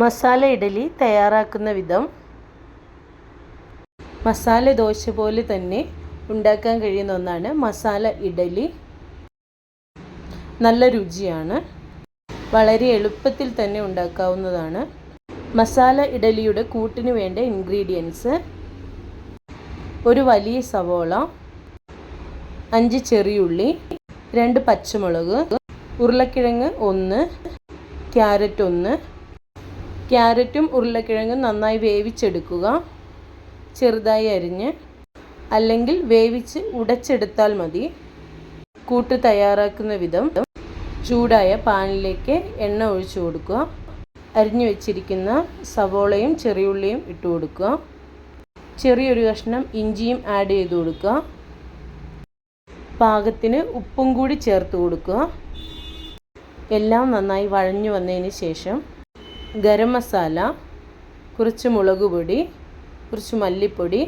മസാല ഇഡലി തയ്യാറാക്കുന്ന വിധം. മസാല ദോശ പോലെ തന്നെ ഉണ്ടാക്കാൻ കഴിയുന്ന ഒന്നാണ് മസാല ഇഡലി. നല്ല രുചിയാണ്. വളരെ എളുപ്പത്തിൽ തന്നെ ഉണ്ടാക്കാവുന്നതാണ്. മസാല ഇഡലിയുടെ കൂട്ടിന് വേണ്ട ഇൻഗ്രീഡിയൻസ്. ഒരു വലിയ സവോള അഞ്ച് ചെറിയുള്ളി രണ്ട് പച്ചമുളക് ഉരുളക്കിഴങ്ങ് ഒന്ന് ക്യാരറ്റ് ഒന്ന് ക്യാരറ്റും ഉരുളക്കിഴങ്ങും നന്നായി വേവിച്ചെടുക്കുക. ചെറുതായി അരിഞ്ഞ് അല്ലെങ്കിൽ വേവിച്ച് ഉടച്ചെടുത്താൽ മതി. കൂട്ട് തയ്യാറാക്കുന്ന വിധം ചൂടായ പാനിലേക്ക് എണ്ണ ഒഴിച്ചു കൊടുക്കുക. അരിഞ്ഞു വെച്ചിരിക്കുന്ന സവോളയും ചെറിയുള്ളിയും ഇട്ട് കൊടുക്കുക. ചെറിയൊരു കഷ്ണം ഇഞ്ചിയും ആഡ് ചെയ്ത് കൊടുക്കുക. പാകത്തിന് ഉപ്പും കൂടി ചേർത്ത് കൊടുക്കുക. എല്ലാം നന്നായി വഴഞ്ഞു വന്നതിന് ശേഷം ഗരം മസാല കുറച്ച് മുളക് പൊടി കുറച്ച് മല്ലിപ്പൊടി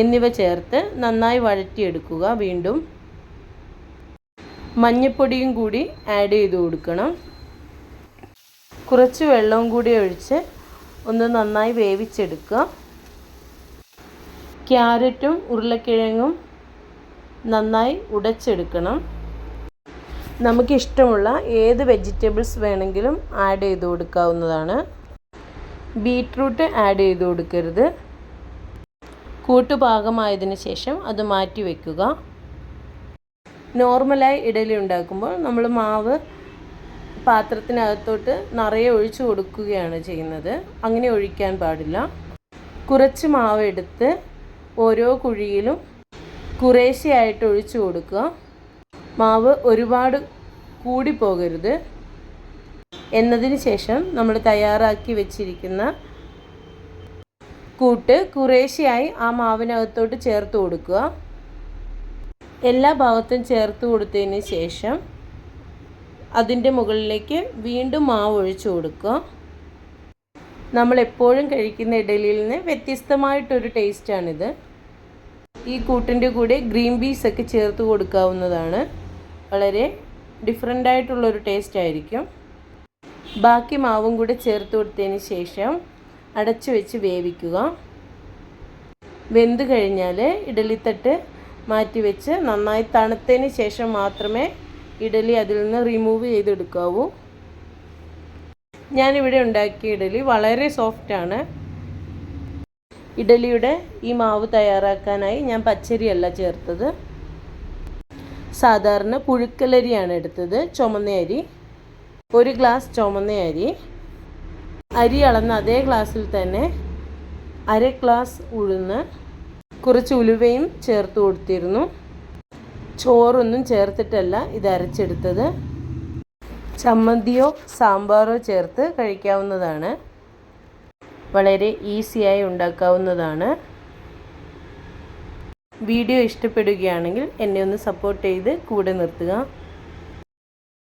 എന്നിവ ചേർത്ത് നന്നായി വഴറ്റിയെടുക്കുക വീണ്ടും. മഞ്ഞൾപ്പൊടിയും കൂടി ആഡ് ചെയ്ത് കൊടുക്കണം. കുറച്ച് വെള്ളവും കൂടി ഒഴിച്ച് ഒന്ന് നന്നായി വേവിച്ചെടുക്കുക. ക്യാരറ്റും ഉരുളക്കിഴങ്ങും നന്നായി ഉടച്ചെടുക്കണം. നമുക്കിഷ്ടമുള്ള ഏത് വെജിറ്റബിൾസ് വേണമെങ്കിലും ആഡ് ചെയ്ത് കൊടുക്കാവുന്നതാണ്. ബീട്രൂട്ട് ആഡ് ചെയ്ത് കൊടുക്കരുത്. കൂട്ടുപാകമായതിന് ശേഷം അത് മാറ്റി വയ്ക്കുക നോർമലായി ഇഡലി ഉണ്ടാക്കുമ്പോൾ നമ്മൾ മാവ് പാത്രത്തിനകത്തോട്ട് നിറയെ ഒഴിച്ചു കൊടുക്കുകയാണ് ചെയ്യുന്നത്. അങ്ങനെ ഒഴിക്കാൻ പാടില്ല. കുറച്ച് മാവ് എടുത്ത് ഓരോ കുഴിയിലും കുറേശ്ശെയായിട്ട് ഒഴിച്ചു കൊടുക്കുക. മാവ് ഒരുപാട് കൂടി പോകരുത് എന്നതിന് ശേഷം നമ്മൾ തയ്യാറാക്കി വെച്ചിരിക്കുന്ന കൂട്ട് കുറേശ്ശെയായി ആ മാവിനകത്തോട്ട് ചേർത്ത് കൊടുക്കുക. എല്ലാ ഭാഗത്തും ചേർത്ത് കൊടുത്തതിന് ശേഷം അതിന്റെ മുകളിലേക്ക് വീണ്ടും മാവ് ഒഴിച്ചു കൊടുക്കുക. നമ്മൾ എപ്പോഴും കഴിക്കുന്ന ഇഡലിയിൽ നിന്ന് വ്യത്യസ്തമായിട്ടൊരു ടേസ്റ്റാണിത്. ഈ കൂട്ടിന്റെ കൂടെ ഗ്രീൻ പീസൊക്കെ ചേർത്ത് കൊടുക്കാവുന്നതാണ്. വളരെ ഡിഫറെന്റ് ആയിട്ടുള്ളൊരു ടേസ്റ്റ് ആയിരിക്കും. ബാക്കി മാവും കൂടി ചേർത്ത് കൊടുത്തതിന് ശേഷം അടച്ചു വെച്ച് വേവിക്കുക. വെന്ത് കഴിഞ്ഞാൽ ഇഡലിത്തട്ട് മാറ്റി വെച്ച് നന്നായി തണുത്തതിന് ശേഷം മാത്രമേ ഇഡലി അതിൽ നിന്ന് റിമൂവ് ചെയ്തെടുക്കാവൂ. ഞാനിവിടെ ഉണ്ടാക്കിയ ഇഡലി വളരെ സോഫ്റ്റാണ് ഇഡലിയുടെ ഈ മാവ് തയ്യാറാക്കാനായി ഞാൻ പച്ചരിയല്ല ചേർത്തത്. സാധാരണ പുഴുക്കലരിയാണ് എടുത്തത്. ചുമന്ന അരി. ഒരു ഗ്ലാസ് ചുമന്ന അരി. അരി അളന്ന അതേ ഗ്ലാസ്സിൽ തന്നെ അര ഗ്ലാസ് ഉഴുന്ന് കുറച്ച് ഉലുവയും ചേർത്ത് കൊടുത്തിരുന്നു. ചോറൊന്നും ചേർത്തിട്ടല്ല ഇത് അരച്ചെടുത്തത്. ചമ്മന്തിയോ സാമ്പാറോ ചേർത്ത് കഴിക്കാവുന്നതാണ്. വളരെ ഈസിയായി ഉണ്ടാക്കാവുന്നതാണ്. വീഡിയോ ഇഷ്ടപ്പെടുകയാണെങ്കിൽ എന്നെ ഒന്ന് സപ്പോർട്ട് ചെയ്ത് കൂടെ നിർത്തുക.